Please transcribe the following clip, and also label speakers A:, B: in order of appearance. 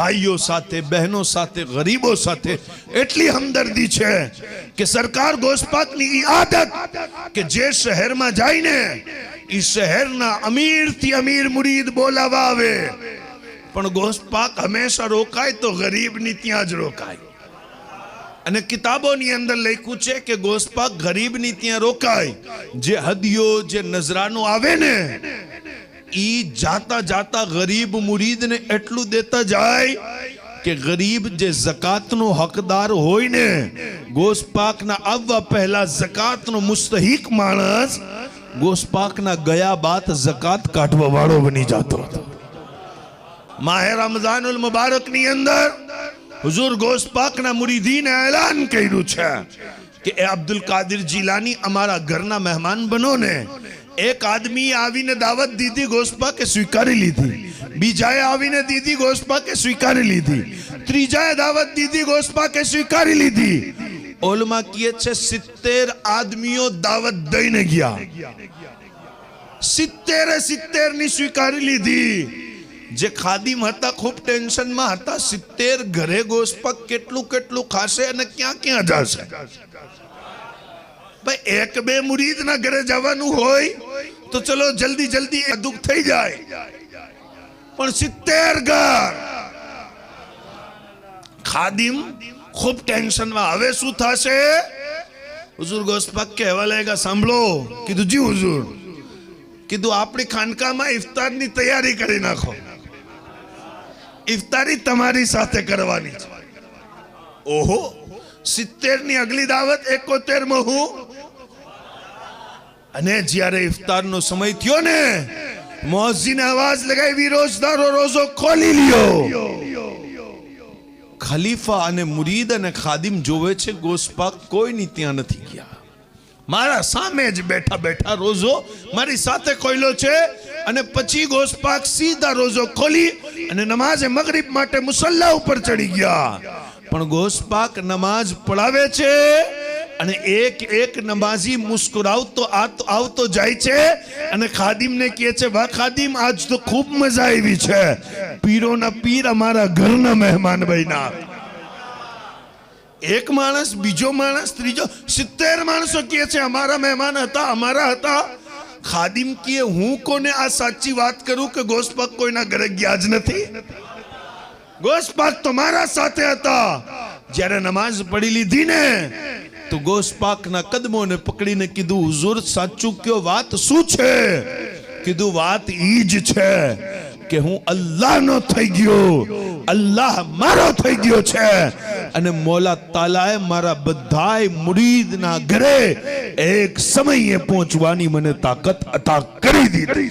A: ભાઈઓ સાથે, બહેનો સાથે, ગરીબો સાથે એટલી હમદર્દી છે કે સરકાર ગોસ્પાકની આદત કે જે શહેરમાં જાય ને એ શહેરના અમીરથી અમીર મુરીદ બોલાવા આવે. પણ ગોસ્પાક હંમેશા રોકાય તો ગરીબની ત્યાં જ રોકાય. અને કિતાબોની અંદર લખ્યું છે કે ગોસ્પાક ગરીબની ત્યાં રોકાય. જે હદીઓ જે નજરાનું આવે ને ઈ જાતા જાતા ગરીબ મુરીદને એટલું દેતા જાય કે ગરીબ જે જકાતનો હકદાર હોય ને ગોસ્પાકના આવવા પહેલા જકાતનો મુસ્તહિક માણસ ગોસ્પાકના ગયા બાદ જકાત કાઢવા વાળો બની જતો હતો માહે રમઝાનુલ મુબારકની અંદર હુઝુર ગોસ્પાકના મુરીદીને એલાન કર્યું છે કે એ અબ્દુલ કાદિર જીલાની અમારા ઘરના મહેમાન બનો ને એક આદમી આવીને દાવત દીધી ગોસ્પાકે સ્વીકારી લીધી. બીજાએ આવીને દીધી ગોસ્પાકે સ્વીકારી લીધી. ત્રીજાએ દાવત દીધી ગોસ્પાકે સ્વીકારી લીધી. ઓલમાં કહે છે, સિત્તેર આદમીઓ દાવત દઈને ગયા. સિત્તેરે સિત્તેરની સ્વીકારી લીધી. જે ખાદીમ હતા, ખૂબ ટેન્શનમાં હતા, સિત્તેર ઘરે ગોસ્પક કેટલું કેટલું ખાશે અને ક્યાં ક્યાં જશે? ભાઈ, એક બે મુરીદના ઘરે જવાનું હોય તો ચલો જલ્દી જલ્દી એ દુઃખ થઈ જાય. પણ સિત્તેર ઘર. ખાદિમ ખૂબ ટેન્શનમાં, હવે શું થશે? હુઝુર ગોસ્પક કહેવા લાગ્યા સાંભળો, કીધું, જી હુઝુર. કીધું, આપણી ખાનકામાં ઇફતારની તૈયારી કરી નાખો. ઇફતારી તમારી સાથે કરવાની ઓહો સિત્તેરની અગલી દાવત એકોતેરમાં હું અને જ્યારે ઇફતારનો સમય થયો ને, મોઝીને અવાજ લગાવી રોજદારો રોજો ખોલી લ્યો. ખલીફા અને મુરીદ અને ખાદિમ જોવે છે, ગોસ્પાક કોઈની ત્યાં નથી ગયા. મારા સામે જ બેઠા બેઠા રોજો, મારી સાથે ખોલ્યો છે. અને પછી ગોસ્પાક સીધા રોજો ખોલી અને નમાઝે મગરીબ માટે મુસલ્લા ઉપર ચડી ગયા. પણ ગોસ્પાક નમાઝ પડાવે છે અને એક એક નમાઝી મુસ્કુરાવતો આવતો જાય છે અને ખાદીમને કહે છે, વાહ ખાદિમ, આજ તો ખૂબ મજા આવી છે. પીરોના પીર અમારા ઘરના મહેમાન બન્યા એક માણસ, બીજો માણસ, ત્રીજો, સિત્તેર માણસો કહે છે, અમારા મહેમાન હતા, અમારા હતા. ખાદિમ કહે, હું કોને આ સાચી વાત કરું કે ગોસ્પાક કોઈના ઘરે ગયા જ નથી? ગોસ્પાક તમારા સાથે હતા. જ્યારે નમાઝ પડી લીધી ને તો ગોસ્પાકના કદમોને પકડીને કીધું, હુઝુર, સાચું કયો વાત શું છે? કીધું, વાત ઈ જ છે કે હું અલ્લાહનો થઈ ગયો. અલ્લાહ મારો થઈ ગયો છે. અને મોલા તાલાએ મારા બધાય મુરીદના ઘરે એક સમયે પહોંચવાની મને તાકાત અતા કરી દીધી